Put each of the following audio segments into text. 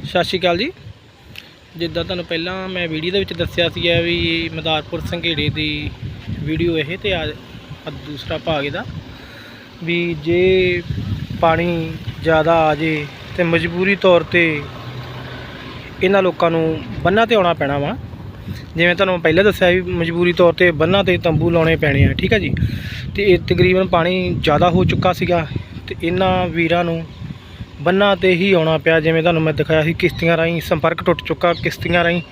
ਸਤਿ ਸ਼੍ਰੀ ਅਕਾਲ ਜੀ। ਜਿੱਦਾਂ ਤੁਹਾਨੂੰ ਪਹਿਲਾਂ ਮੈਂ ਵੀਡੀਓ ਦੇ ਵਿੱਚ ਦੱਸਿਆ ਸੀਗਾ ਵੀ ਮਦਾਰਪੁਰ ਸੰਘੇੜੇ ਦੀ ਵੀਡੀਓ ਇਹ ਤੇ ਆ ਦੂਸਰਾ ਭਾਗ ਇਹਦਾ। ਵੀ ਜੇ ਪਾਣੀ ਜ਼ਿਆਦਾ ਆ ਜੇ ਤੇ ਮਜਬੂਰੀ ਤੌਰ ਤੇ ਇਹਨਾਂ ਲੋਕਾਂ ਨੂੰ ਬੰਨਾਂ ਤੇ ਆਉਣਾ ਪੈਣਾ ਵਾ। ਜਿਵੇਂ ਤੁਹਾਨੂੰ ਪਹਿਲਾਂ ਦੱਸਿਆ ਵੀ ਮਜਬੂਰੀ ਤੌਰ ਤੇ ਬੰਨਾਂ ਤੇ ਤੰਬੂ ਲਾਉਣੇ ਪੈਣੇ ਆ, ਠੀਕ ਹੈ ਜੀ। ਤੇ ਇਹ ਤਕਰੀਬਨ ਪਾਣੀ ਜ਼ਿਆਦਾ ਹੋ ਚੁੱਕਾ ਸੀਗਾ ਤੇ ਇਹਨਾਂ ਵੀਰਾਂ ਨੂੰ ਬੰਨਾਂ ਤੇ ਹੀ ਆਉਣਾ ਪਿਆ, ਜਿਵੇਂ ਤੁਹਾਨੂੰ ਮੈਂ ਦਿਖਾਇਆ ਸੀ, ਕਿਸ਼ਤੀਆਂ ਰਾਹੀਂ ਸੰਪਰਕ ਟੁੱਟ ਚੁੱਕਾ, ਕਿਸ਼ਤੀਆਂ ਰਾਹੀਂ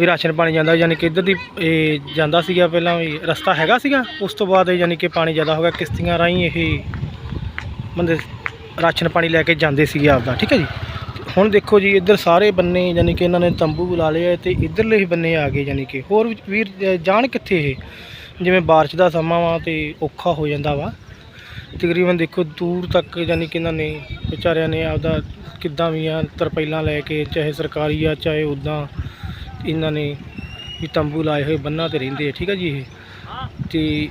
ਵੀ ਰਾਸ਼ਨ ਪਾਣੀ ਜਾਂਦਾ, ਯਾਨੀ ਕਿ ਇੱਧਰ ਦੀ, ਇਹ ਜਾਂਦਾ ਸੀਗਾ ਪਹਿਲਾਂ ਵੀ ਰਸਤਾ ਹੈਗਾ ਸੀਗਾ, ਉਸ ਤੋਂ ਬਾਅਦ ਯਾਨੀ ਕਿ ਪਾਣੀ ਜ਼ਿਆਦਾ ਹੋ ਗਿਆ, ਕਿਸ਼ਤੀਆਂ ਰਾਹੀਂ ਇਹ ਬੰਦੇ ਰਾਸ਼ਨ ਪਾਣੀ ਲੈ ਕੇ ਜਾਂਦੇ ਸੀਗੇ ਆਪਦਾ, ਠੀਕ ਹੈ ਜੀ? ਹੁਣ ਦੇਖੋ ਜੀ, ਇੱਧਰ ਸਾਰੇ ਬੰਨੇ ਯਾਨੀ ਕਿ ਇਹਨਾਂ ਨੇ ਤੰਬੂ ਬੁਲਾ ਲਏ ਆ ਤੇ ਇੱਧਰਲੇ ਹੀ ਬੰਨੇ ਆ ਗਏ ਯਾਨੀ ਕਿ। ਹੋਰ ਵੀ, ਵੀਰ ਜਾਣ ਕਿੱਥੇ ਇਹ? ਜਿਵੇਂ ਬਾਰਿਸ਼ ਦਾ ਸਮਾਂ ਵਾ ਤੇ ਔਖਾ ਹੋ ਜਾਂਦਾ ਵਾ। ਤਕਰੀਬਨ ਦੇਖੋ ਦੂਰ ਤੱਕ ਯਾਨੀ ਕਿ ਇਹਨਾਂ ਨੇ ਵਿਚਾਰਿਆਂ ਨੇ ਆਪਦਾ ਕਿੱਦਾਂ ਵੀ ਆ ਤਰਪਾਈਲਾਂ ਲੈ ਕੇ, ਚਾਹੇ ਸਰਕਾਰੀ ਆ, ਚਾਹੇ ਉੱਦਾਂ ਇਹਨਾਂ ਨੇ ਵੀ ਤੰਬੂ ਲਾਏ ਹੋਏ ਬੰਨਾਂ ਤੇ ਰਹਿੰਦੇ ਆ, ਠੀਕ ਆ ਜੀ ਇਹ? ਤੇ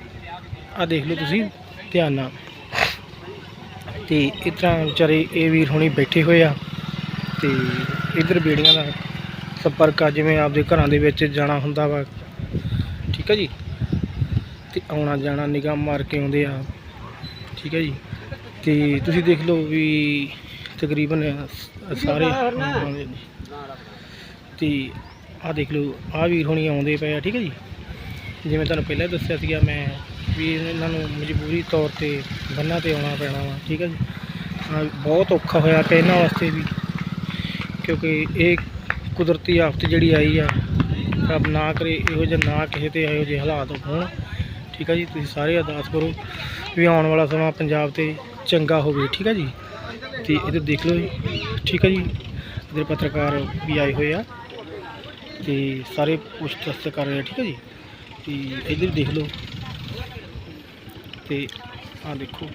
ਆ ਦੇਖ ਲਓ ਤੁਸੀਂ, ਧਿਆਨ ਨਾਲ। ਤੇ ਇਸ ਤਰ੍ਹਾਂ ਵਿਚਾਰੇ ਇਹ ਵੀਰ ਹੁਣੀ ਬੈਠੇ ਹੋਏ ਆ ਤੇ ਇਧਰ ਬੇੜੀਆਂ ਦਾ ਸੰਪਰਕ ਆ, ਜਿਵੇਂ ਆਪਦੇ ਘਰਾਂ ਦੇ ਵਿੱਚ ਜਾਣਾ ਹੁੰਦਾ ਵਾ। ਠੀਕ ਆ ਜੀ? ਤੇ ਆਉਣਾ ਜਾਣਾ ਨਿਗਾਹ ਮਾਰ ਕੇ ਆਉਂਦੇ ਆ। ਠੀਕ ਹੈ ਜੀ। ਤੇ ਤੁਸੀਂ ਦੇਖ ਲਓ ਵੀ ਤਕਰੀਬਨ ਸਾਰੇ ਆਉਂਦੇ ਤੇ ਆਹ ਦੇਖ ਲਓ, ਆਹ ਵੀਰ ਹੁਣੀ ਆਉਂਦੇ ਪਏ ਆ, ਠੀਕ ਹੈ ਜੀ। ਜਿਵੇਂ ਤੁਹਾਨੂੰ ਪਹਿਲਾਂ ਦੱਸਿਆ ਸੀਗਾ, ਮੈਂ ਵੀ ਇਹਨਾਂ ਨੂੰ ਮਜਬੂਰੀ ਤੌਰ ਤੇ ਬੰਨਾਂ ਤੇ ਆਉਣਾ ਪੈਣਾ ਵਾ, ਠੀਕ ਹੈ ਜੀ। ਬਹੁਤ ਔਖਾ ਹੋਇਆ ਪਿਆ ਇਹਨਾਂ ਵਾਸਤੇ ਵੀ, ਕਿਉਂਕਿ ਇਹ ਕੁਦਰਤੀ ਆਫਤ ਜਿਹੜੀ ਆਈ ਆ, ਰੱਬ ਨਾ ਕਰੇ, ਇਹੋ ਜਿਹਾ ਨਾ ਕਿਸੇ ਤੇ ਇਹੋ ਜਿਹੇ ਹਾਲਾਤ ਹੋਣ। ਠੀਕ ਆ ਜੀ, ਤੁਸੀਂ ਸਾਰੇ ਅਰਦਾਸ ਕਰੋ ਵੀ ਆਉਣ ਵਾਲਾ ਸਮਾਂ ਪੰਜਾਬ ਤੇ ਚੰਗਾ ਹੋਵੇ, ਠੀਕ ਆ ਜੀ? ਤੇ ਇੱਧਰ ਦੇਖ ਲਓ ਜੀ, ਠੀਕ ਹੈ ਜੀ, ਇੱਧਰ ਪੱਤਰਕਾਰ ਵੀ ਆਏ ਹੋਏ ਆ ਤੇ ਸਾਰੇ ਪੁੱਛ ਕਰ ਰਹੇ ਆ, ਠੀਕ ਆ ਜੀ? ਤੇ ਇੱਧਰ ਦੇਖ ਲਓ ਤੇ ਆਹ ਦੇਖੋ।